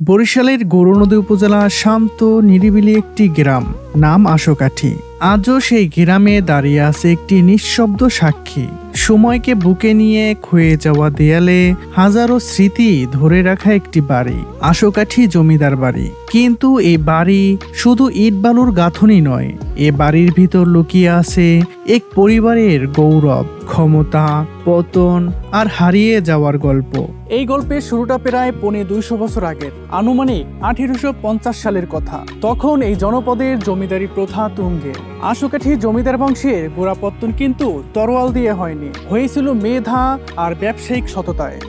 বরিশালের গৌরনদী উপজেলা শান্ত নিরিবিলি একটি গ্রাম, নাম আশোকাঠি। আজও সেই গ্রামে দাঁড়িয়ে আছে একটি নিঃশব্দ সাক্ষী। সময়কে বুকে নিয়ে ক্ষয়ে যাওয়া দেয়ালে হাজারো স্মৃতি ধরে রাখা একটি বাড়ি, আশোকাঠি জমিদার বাড়ি। কিন্তু এই বাড়ি শুধু ইট বালুর গাঁথনি নয়, এ বাড়ির ভিতর লুকিয়ে আছে এক পরিবারের গৌরব, ক্ষমতা, পতন আর হারিয়ে যাওয়ার গল্প। এই গল্পের শুরুটা প্রায় পৌনে দুইশো বছর আগের। আনুমানিক আঠেরোশো পঞ্চাশ সালের কথা। তখন এই জনপদের জমিদারি প্রথা তুঙ্গে। আশুকাঠি জমিদার বংশের গোড়াপত্তন কিন্তু তরোয়াল দিয়ে হয়নি। হয়েছিল মেধা আর ব্যবসায়িক সততায়।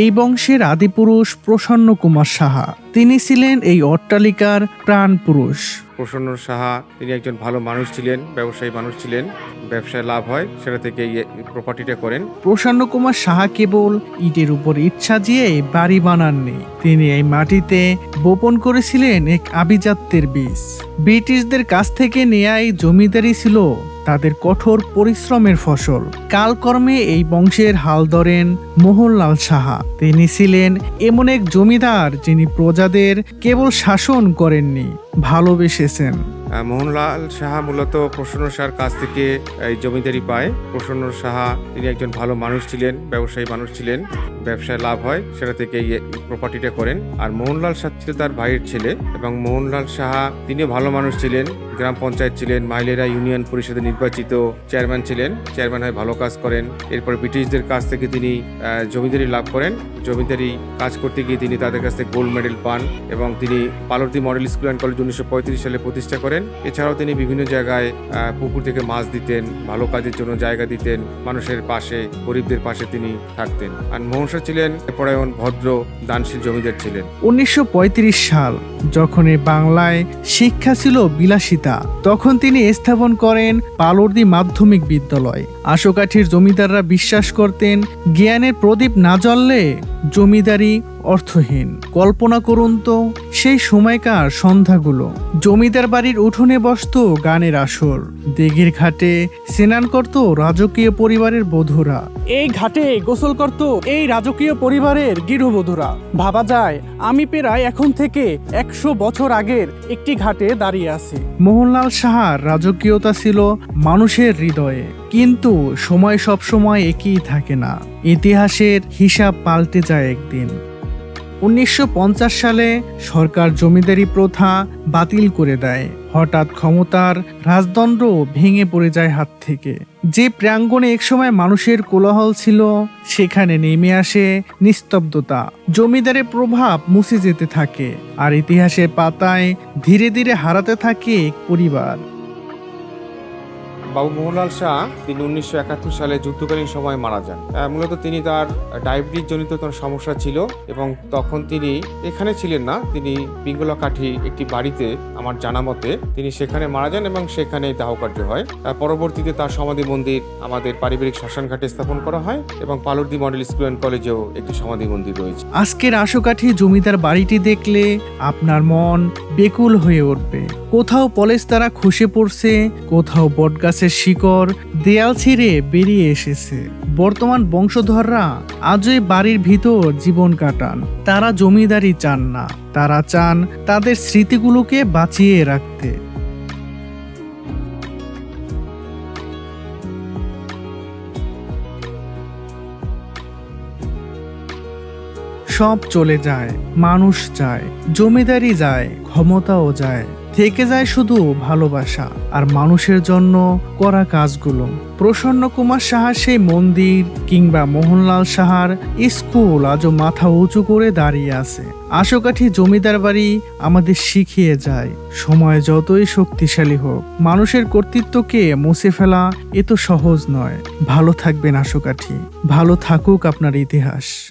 এই বংশের আদিপুরুষ প্রসন্ন কুমার সাহা। তিনি ছিলেন এই অট্টালিকার প্রাণ পুরুষ। প্রসন্ন সাহা তিনি একজন ভালো মানুষ ছিলেন ব্যবসায়ী মানুষ ছিলেন ব্যবসায় লাভ হয় সেটা থেকে এই প্রপার্টিটা করেন। প্রসন্ন কুমার সাহা কেবল ইটের উপর ইট সাজিয়ে বাড়ি বানাননি। তিনি এই মাটিতে বপন করেছিলেন এক আভিজাত্যের বীজ। ব্রিটিশদের কাছ থেকে নেয়া এই জমিদারি ছিল তাদের কঠোর পরিশ্রমের ফসল। কালকর্মে এই বংশের হাল ধরেন মোহনলাল সাহা। তিনি ছিলেন এমন এক জমিদার যিনি প্রজাদের কেবল শাসন করেননি, ভালোবেসেছেন। মোহনলাল সাহা মূলত প্রসন্ন সাহার কাছ থেকে এই জমিদারি পায়। প্রসন্ন সাহা তিনি একজন ভালো মানুষ ছিলেন, ব্যবসায়ী মানুষ ছিলেন, ব্যবসায় লাভ হয়, সেটা থেকে এই প্রপার্টিটা করেন। আর মোহনলাল সাহা ছিল তার ভাইয়ের ছেলে এবং মোহনলাল সাহা তিনিও ভালো মানুষ ছিলেন, গ্রাম পঞ্চায়েত ছিলেন, মাইলেরা ইউনিয়ন পরিষদে নির্বাচিত চেয়ারম্যান ছিলেন, চেয়ারম্যান হয়ে ভালো কাজ করেন। এরপর ব্রিটিশদের কাছ থেকে তিনি জমিদারি লাভ করেন। জমিদারি কাজ করতে গিয়ে তিনি তাদের কাছ থেকে গোল্ড মেডেল পান এবং তিনি পালর্দি মডেল স্কুল অ্যান্ড কলেজ উনিশশো পঁয়ত্রিশ সালে প্রতিষ্ঠা করেন। এছাড়াও তিনি বিভিন্ন জায়গায় পুকুর থেকে মাছ দিতেন, ভালো কাজের জন্য জায়গা দিতেন, মানুষের পাশে, গরিবদের পাশে তিনি থাকতেন। আর শাহ ছিলেন পরায়ণ ভদ্র, দানশীল জমিদার ছিলেন। উনিশশো পঁয়ত্রিশ সাল যখন বাংলায় শিক্ষা ছিল বিলাসিতা, তখন তিনি স্থাপন করেন পালর্দি মাধ্যমিক বিদ্যালয়। আশোকাঠির জমিদাররা বিশ্বাস করতেন, জ্ঞানের প্রদীপ না জ্বললে জমিদারি অর্থহীন। কল্পনা করুন তো সেই সময়কার সন্ধ্যাগুলো। জমিদার বাড়ির উঠোনে বসতো গানের আসর। দিঘির ঘাটে স্নান করত রাজকীয় পরিবারের বধূরা। এই ঘাটে গোসল করত এই রাজকীয় পরিবারের গৃহবধূরা। ভাবা যায় আমি প্রায় এখন থেকে একশো বছর আগের একটি ঘাটে দাঁড়িয়ে আছি। মোহনলাল সাহার রাজকীয়তা ছিল মানুষের হৃদয়ে। কিন্তু সময় সব সময় একই থাকে না। ইতিহাসের হিসাব পাল্টে যায় একদিন। উনিশশো পঞ্চাশ সালে সরকার জমিদারি প্রথা বাতিল করে দেয়। হঠাৎ ক্ষমতার রাজদণ্ড ভেঙে পড়ে যায় হাত থেকে। যে প্রাঙ্গণে একসময় মানুষের কোলাহল ছিল, সেখানে নেমে আসে নিস্তব্ধতা। জমিদারের প্রভাব মুছে যেতে থাকে, আর ইতিহাসের পাতায় ধীরে ধীরে হারাতে থাকে এক পরিবার। বাবু মোহনলাল শাহ তিনি উনিশশো একাত্তর সালে যুদ্ধকালীন সময় মারা যান। মূলত তিনি তার ডায়াবেটিস জনিত তার সমস্যা ছিল এবং তখন তিনি এখানে ছিলেন না তিনি পিঙ্গলা কাঠি একটি বাড়িতে আমার জানা মতে তিনি সেখানে মারা যান এবং সেখানে দাহকার্য হয়। আহ, পরবর্তীতে তার সমাধি মন্দির আমাদের পারিবারিক শ্মশানঘাটে স্থাপন করা হয় এবং পালুরদি মডেল স্কুল অ্যান্ড কলেজেও একটি সমাধি মন্দির রয়েছে। আজকের আশুকাঠি জমিদার বাড়িটি দেখলে আপনার মন বেকুল হয়ে উঠবে। কোথাও পলেস্তারা খসে পড়ছে কোথাও বটগাছের শিকড় দেয়াল ছিঁড়ে বেরিয়ে এসেছে। বর্তমান বংশধররা আজও এই বাড়ির ভিতর জীবন কাটান। তারা জমিদারি চান না। তারা চান তাদের স্মৃতিগুলোকে বাঁচিয়ে রাখতে। সব চলে যায়। মানুষ যায়। জমিদারি যায়। ক্ষমতাও যায়। থেকে যায় শুধু ভালোবাসা আর মানুষের জন্য করা কাজগুলো। প্রসন্ন কুমার সাহার সেই মন্দির কিংবা মোহনলাল সাহার স্কুল আজও মাথা উঁচু করে দাঁড়িয়ে আছে। আশোকাঠি জমিদার বাড়ি আমাদের শিখিয়ে যায়, সময় যতই শক্তিশালী হোক, মানুষের কর্তৃত্বকে মুছে ফেলা এ তো সহজ নয়। ভালো থাকবেন আশোকাঠি, ভালো থাকুক আপনার ইতিহাস।